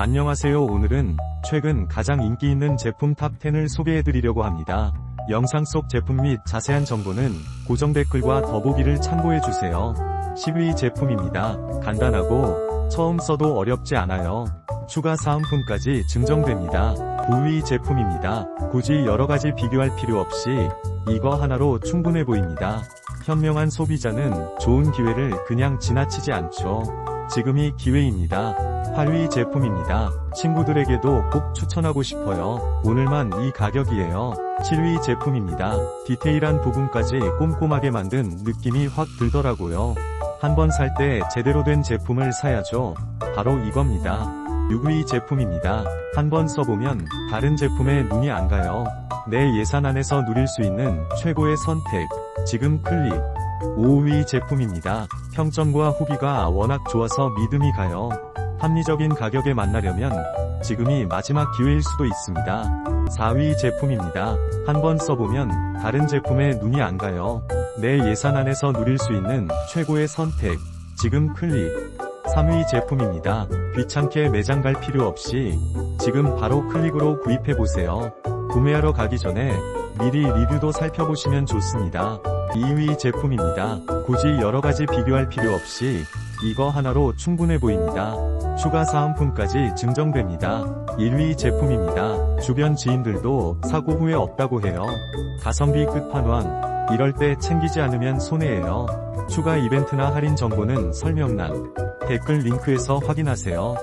안녕하세요 오늘은 최근 가장 인기 있는 제품 탑10을 소개해드리려고 합니다. 영상 속 제품 및 자세한 정보는 고정 댓글과 더보기를 참고해주세요. 10위 제품입니다. 간단하고 처음 써도 어렵지 않아요. 추가 사은품까지 증정됩니다. 9위 제품입니다. 굳이 여러가지 비교할 필요 없이 이거 하나로 충분해 보입니다. 현명한 소비자는 좋은 기회를 그냥 지나치지 않죠. 지금이 기회입니다. 8위 제품입니다. 친구들에게도 꼭 추천하고 싶어요. 오늘만 이 가격이에요. 7위 제품입니다. 디테일한 부분까지 꼼꼼하게 만든 느낌이 확 들더라고요. 한번 살 때 제대로 된 제품을 사야죠. 바로 이겁니다. 6위 제품입니다. 한번 써보면 다른 제품에 눈이 안 가요. 내 예산 안에서 누릴 수 있는 최고의 선택. 지금 클릭. 5위 제품입니다. 평점과 후기가 워낙 좋아서 믿음이 가요. 합리적인 가격에 만나려면 지금이 마지막 기회일 수도 있습니다. 4위 제품입니다. 한번 써보면 다른 제품에 눈이 안 가요. 내 예산 안에서 누릴 수 있는 최고의 선택. 지금 클릭. 3위 제품입니다. 귀찮게 매장 갈 필요 없이 지금 바로 클릭으로 구입해보세요. 구매하러 가기 전에 미리 리뷰도 살펴보시면 좋습니다. 2위 제품입니다. 굳이 여러가지 비교할 필요 없이 이거 하나로 충분해 보입니다. 추가 사은품까지 증정됩니다. 1위 제품입니다. 주변 지인들도 사고 후회 없다고 해요. 가성비 끝판왕. 이럴 때 챙기지 않으면 손해예요. 추가 이벤트나 할인 정보는 설명란, 댓글 링크에서 확인하세요.